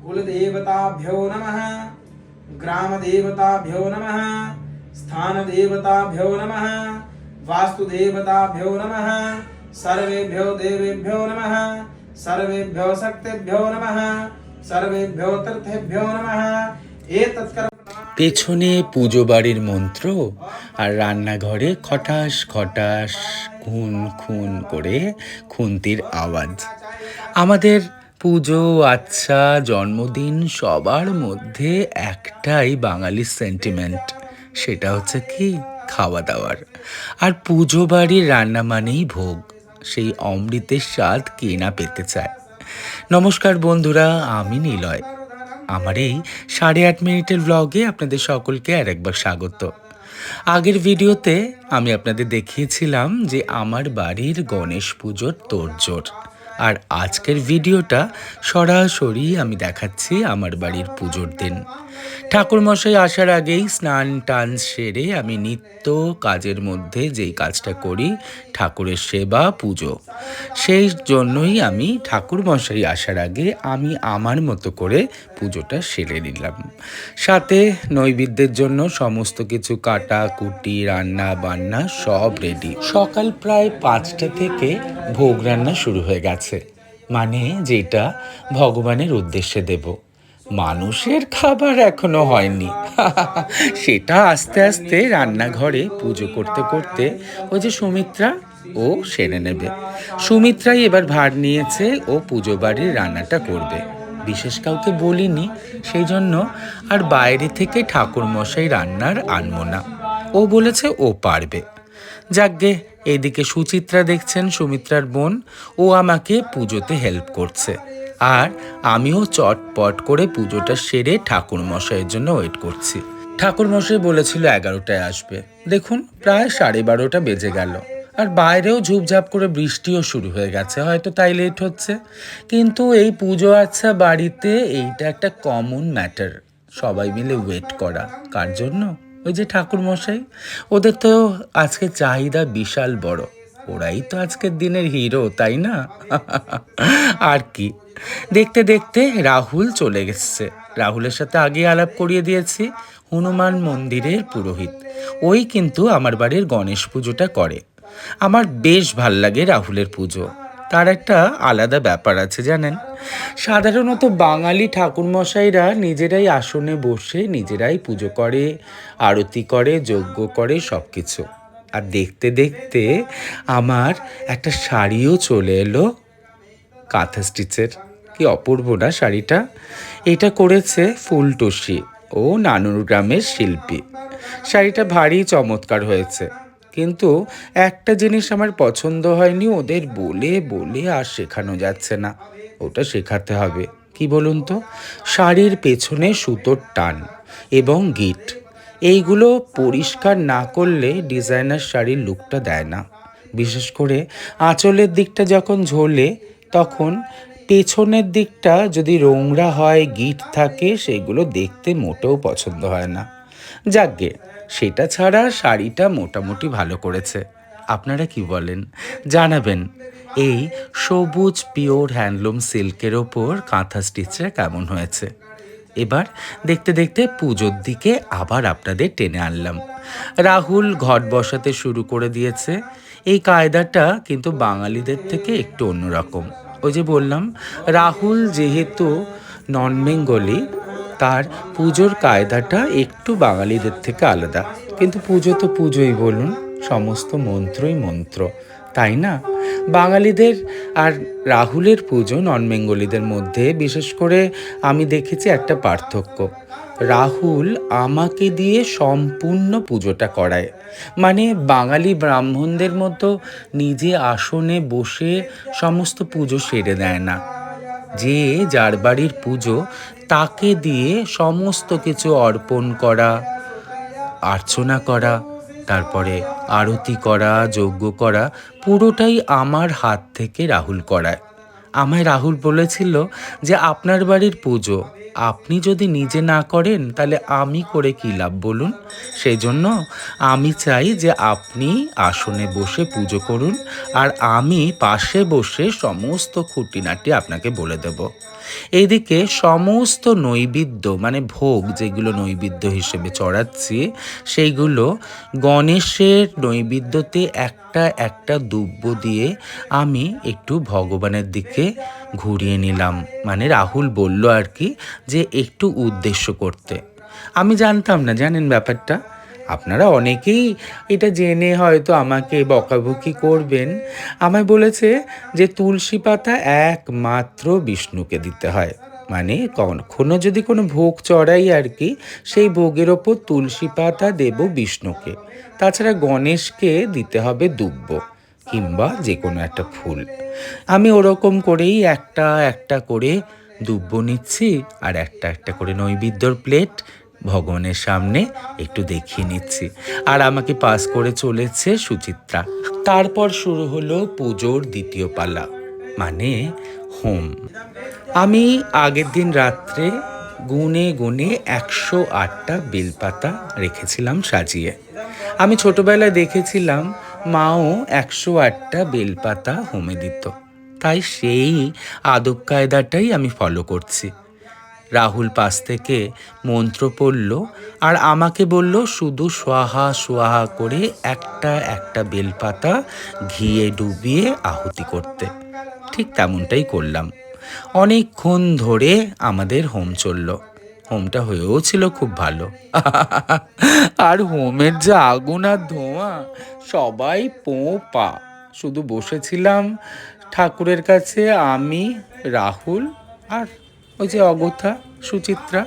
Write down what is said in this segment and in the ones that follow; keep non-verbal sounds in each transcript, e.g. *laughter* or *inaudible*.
कुलदेवताभ्यो नमः ग्रामदेवताभ्यो नमः स्थानदेवताभ्यो नमः वास्तुदेवताभ्यो नमः सर्वेभ्यो देवेभ्यो नमः सर्वेभ्यो शक्तिभ्यो नमः सर्वेभ्यो तीर्थेभ्यो नमः एतत्कर्म পেছনে পুজো বাড়ির মন্ত্র আর রান্নাঘরে খটাস খটাস খুন খুন করে খুন্তির আওয়াজ আমাদের পুজো আচ্ছা জন্মদিন সবার মধ্যে একটাই বাঙালির সেন্টিমেন্ট সেটা হচ্ছে কি? খাওয়া দাওয়ার আর পুজো বাড়ির রান্না মানেই ভোগ, সেই অমৃতের স্বাদ কে না পেতে চায়। নমস্কার বন্ধুরা, আমি নিলয়। আমার এই সাড়ে আট মিনিটের ব্লগে আপনাদের সকলকে আর একবার স্বাগত। আগের ভিডিওতে আমি আপনাদের দেখিয়েছিলাম যে আমার বাড়ির গণেশ পুজোর তোড়জোড়। আর আজকের ভিডিওটা সরাসরি আমি দেখাচ্ছি আমার বাড়ির পুজোর দিন। ঠাকুরমশাই আসার আগেই স্নান টান সেরে আমি নিত্য কাজের মধ্যে যেই কাজটা করি, ঠাকুরের সেবা, পুজো। সেই জন্যই আমি ঠাকুরমশাই আসার আগে আমি আমার মতো করে পুজোটা সেরে নিলাম। সাথে নৈবেদ্যের জন্য সমস্ত কিছু কাটা, কুটি, রান্না, বান্না সব রেডি সকাল প্রায় পাঁচটা থেকে ভোগ রান্না শুরু হয়ে গেছে। মানে যেটা ভগবানের উদ্দেশ্যে দেব। মানুষের খাবার এখনও হয়নি। *laughs* সেটা আস্তে আস্তে রান্নাঘরে পুজো করতে করতে ওই যে সুমিত্রা, ও সেরে নেবে। সুমিত্রাই এবার ভার নিয়েছে, ও পুজো বাড়ির রান্নাটা করবে। বিশেষ কাউকে বলিনি সেই জন্য আর বাইরে থেকে ঠাকুর মশাই রান্নার আনব না ও বলেছে ও পারবে। যাকগে এদিকে সুচিত্রা দেখছেন সুমিত্রার বোন, ও আমাকে পুজোতে হেল্প করছে। আর আমিও চটপট করে পুজোটা সেরে ঠাকুর মশাইয়ের জন্য ওয়েট করছি। ঠাকুর মশাই বলেছিল এগারোটায় আসবে। দেখুন, প্রায় সাড়ে বারোটা বেজে গেল। আর বাইরেও ঝুপঝাপ করে বৃষ্টিও শুরু হয়ে গেছে, হয়তো তাই লেট হচ্ছে। কিন্তু এই পুজো আচ্ছা বাড়িতে এইটা একটা কমন ম্যাটার সবাই মিলে ওয়েট করা। কার জন্য? ওই যে ঠাকুর মশাই ওদের তো আজকে চাহিদা বিশাল বড়। ওরাই তো আজকের দিনের হিরো, তাই না? আর কি? দেখতে দেখতে রাহুল চলে গেছে। রাহুলের সাথে আগে আলাপ করিয়ে দিয়েছি, হনুমান মন্দিরের পুরোহিত। ওই কিন্তু আমার বাড়ির গণেশ পুজোটা করে। আমার বেশ ভালো লাগে রাহুলের পুজো। তার একটা আলাদা ব্যাপার আছে, জানেন? সাধারণত বাঙালি ঠাকুরমশাইরা নিজেরাই আসনে বসে নিজেরাই পুজো করে, আরতি করে, যজ্ঞ করে সব কিছু আর দেখতে দেখতে আমার একটা শাড়িও চলে এলো। কাঁথা স্টিচের। কি অপূর্ব না শাড়িটা? এটা করেছে ফুলটুসি, ও নানুর গ্রামের শিল্পী। শাড়িটা ভারী চমৎকার হয়েছে। কিন্তু একটা জিনিস আমার পছন্দ হয়নি, ওদের বলে বলে আর শেখানো যাচ্ছে না। ওটা শেখাতে হবে। কি বলুন তো? শাড়ির পেছনে সুতোর টান এবং গিট। এইগুলো পরিষ্কার না করলে ডিজাইনার শাড়ির লুকটা দেয় না। বিশেষ করে আঁচলের দিকটা যখন ঝোলে, তখন পেছনের দিকটা যদি নোংরা হয়, গিট থাকে, সেগুলো দেখতে মোটেও পছন্দ হয় না। যাকগে, সেটা ছাড়া শাড়িটা মোটামুটি ভালো করেছে। আপনারা কি বলেন? জানাবেন। এই সবুজ, পিওর, হ্যান্ডলুম সিল্কের ওপর কাঁথা স্টিচটা কেমন হয়েছে? এবার দেখতে দেখতে পুজোর দিকে আবার আপনাদের টেনে আনলাম। রাহুল ঘট বসাতে শুরু করে দিয়েছে। এই কায়দাটা কিন্তু বাঙালিদের থেকে একটু অন্যরকম। ওই যে বললাম, রাহুল যেহেতু নন বেঙ্গলি তার পুজোর কায়দাটা একটু বাঙালিদের থেকে আলাদা। কিন্তু পুজো তো পুজোই বলুন, সমস্ত মন্ত্রই মন্ত্র। তাই না? বাঙালিদের আর রাহুলের পুজো নন বেঙ্গলিদের মধ্যে, বিশেষ করে আমি দেখেছি একটা পার্থক্য। রাহুল আমাকে দিয়ে সম্পূর্ণ পুজোটা করায়। মানে বাঙালি ব্রাহ্মণদের মতো নিজে আসনে বসে সমস্ত পুজো সেরে দেয় না। যে যার বাড়ির পুজো, তাকে দিয়ে সমস্ত কিছু অর্পণ করা অর্চনা করা তারপরে আরতি করা, যজ্ঞ করা, পুরোটাই আমার হাত থেকে রাহুল করায়। আমায় রাহুল বলেছিল যে আপনার বাড়ির পুজো আপনি যদি নিজে না করেন, তাহলে আমি করে কী লাভ বলুন? সেই জন্য আমি চাই যে আপনি আসনে বসে পুজো করুন, আর আমি পাশে বসে সমস্ত খুঁটিনাটি আপনাকে বলে দেব। এইদিকে সমস্ত নৈবেদ্য মানে ভোগ যেগুলো নৈবেদ্য হিসেবে চড়াচ্ছি, সেইগুলো গণেশের নৈবেদ্যতে একটা একটা দুব্য দিয়ে আমি একটু ভগবানের দিকে ঘুরিয়ে নিলাম। মানে রাহুল বলল আর কি যে একটু উদ্দেশ্য করতে। আমি জানতাম না, জানেন ব্যাপারটা? আপনারা অনেকেই এটা জেনে হয়তো আমাকে বকাবকি করবেন। আমায় বলেছে যে তুলসী পাতা একমাত্র বিষ্ণুকে দিতে হয়। মানে কখনো যদি কোনো ভোগ চড়াই আর কি, সেই ভোগের ওপর তুলসী পাতা দেব বিষ্ণুকে। তাছাড়া গণেশকে দিতে হবে দুব্য কিংবা যে কোনো একটা ফুল। আমি ওরকম করেই একটা একটা করে দুব্য নিচ্ছি আর একটা একটা করে নৈবেদ্যর প্লেট ভগবানের সামনে একটু দেখিয়ে নিচ্ছি। আর আমাকে পাস করে চলেছে সুচিত্রা। তারপর শুরু হলো পুজোর দ্বিতীয় পালা মানে হোম। আমি আগের দিন রাত্রে গুনে গুনে একশো আটটা বেলপাতা রেখেছিলাম সাজিয়ে। আমি ছোটবেলায় দেখেছিলাম মাও একশো আটটা বেলপাতা হোমে দিত। তাই সেই আদব কায়দাটাই আমি ফলো করছি। রাহুল পাশ থেকে মন্ত্র পড়ল আর আমাকে বলল, শুধু সোয়াহা সোয়াহা করে একটা একটা বেলপাতা ঘিয়ে ডুবিয়ে আহুতি করতে। ঠিক তেমনটাই করলাম। অনেকক্ষণ ধরে আমাদের হোম চলল। হোমটা হয়েও ছিল খুব ভালো। *laughs* আর হোমের যে আগুন আর ধোঁয়া, সবাই পো পা শুধু বসেছিলাম ঠাকুরের কাছে আমি, রাহুল আর ওই যে অগথা, সুচিত্রা।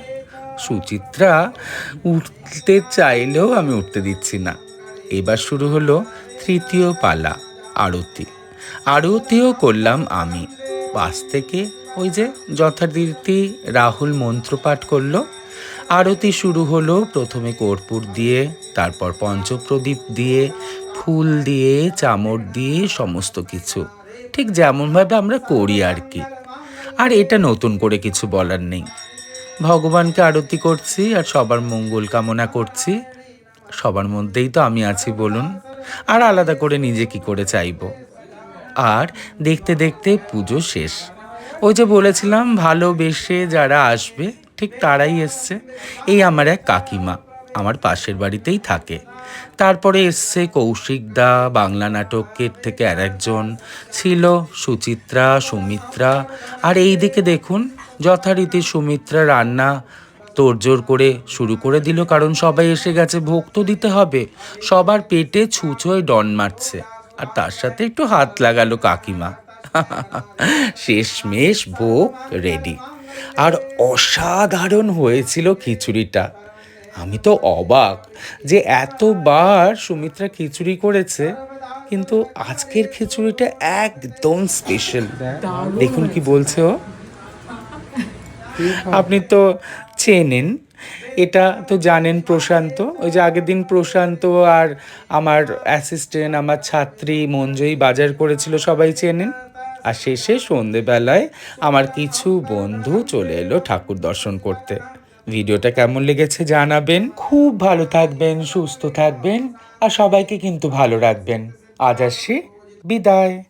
সুচিত্রা উঠতে চাইলেও আমি উঠতে দিচ্ছি না। এবার শুরু হলো তৃতীয় পালা, আরতি। আরতিও করলাম আমি। পাশ থেকে ওই যে যথারীতি রাহুল মন্ত্র পাঠ করল। আরতি শুরু হলো প্রথমে কর্পূর দিয়ে, তারপর পঞ্চপ্রদীপ দিয়ে, ফুল দিয়ে, চামর দিয়ে, সমস্ত কিছু। ঠিক যেমনভাবে আমরা করি আর কি। আর এটা নতুন করে কিছু বলার নেই। ভগবানকে আরতি করছি আর সবার মঙ্গল কামনা করছি। সবার মধ্যেই তো আমি আছি বলুন। আর আলাদা করে নিজে কি করে চাইব? আর দেখতে দেখতে পুজো শেষ। ওই যে বলেছিলাম, ভালোবেসে যারা আসবে, ঠিক তারাই এসছে। এই আমার এক কাকিমা, আমার পাশের বাড়িতেই থাকে। তারপরে এসছে কৌশিকদা বাংলা নাটকের থেকে আর একজন ছিল সুচিত্রা, সুমিত্রা। আর এই দিকে দেখুন, যথারীতি সুমিত্রা রান্না তোড়জোড় করে শুরু করে দিল, কারণ সবাই এসে গেছে, ভোগ তো দিতে হবে। সবার পেটে ছুঁচোয় ডন মারছে, আর তার সাথে একটু হাত লাগালো কাকিমা। *laughs* শেষমেশ ভোগ রেডি। আর অসাধারণ হয়েছিল খিচুড়িটা। আমি তো অবাক যে এতবার সুমিত্রা খিচুড়ি করেছে, কিন্তু আজকের খিচুড়িটা একদম স্পেশাল দেখুন কি বলছে ও। আপনি তো চেনেন, এটা তো জানেন প্রশান্ত। ওই যে আগের দিন প্রশান্ত আর আমার অ্যাসিস্ট্যান্ট আমার ছাত্রী মঞ্জয়ী বাজার করেছিল, সবাই চেনেন? আর শেষে সন্ধেবেলায় আমার কিছু বন্ধু চলে এলো ঠাকুর দর্শন করতে। ভিডিওটা কেমন লেগেছে জানাবেন। খুব ভালো থাকবেন, সুস্থ থাকবেন, আর সবাইকে কিন্তু ভালো রাখবেন। আজ আসছি, বিদায়।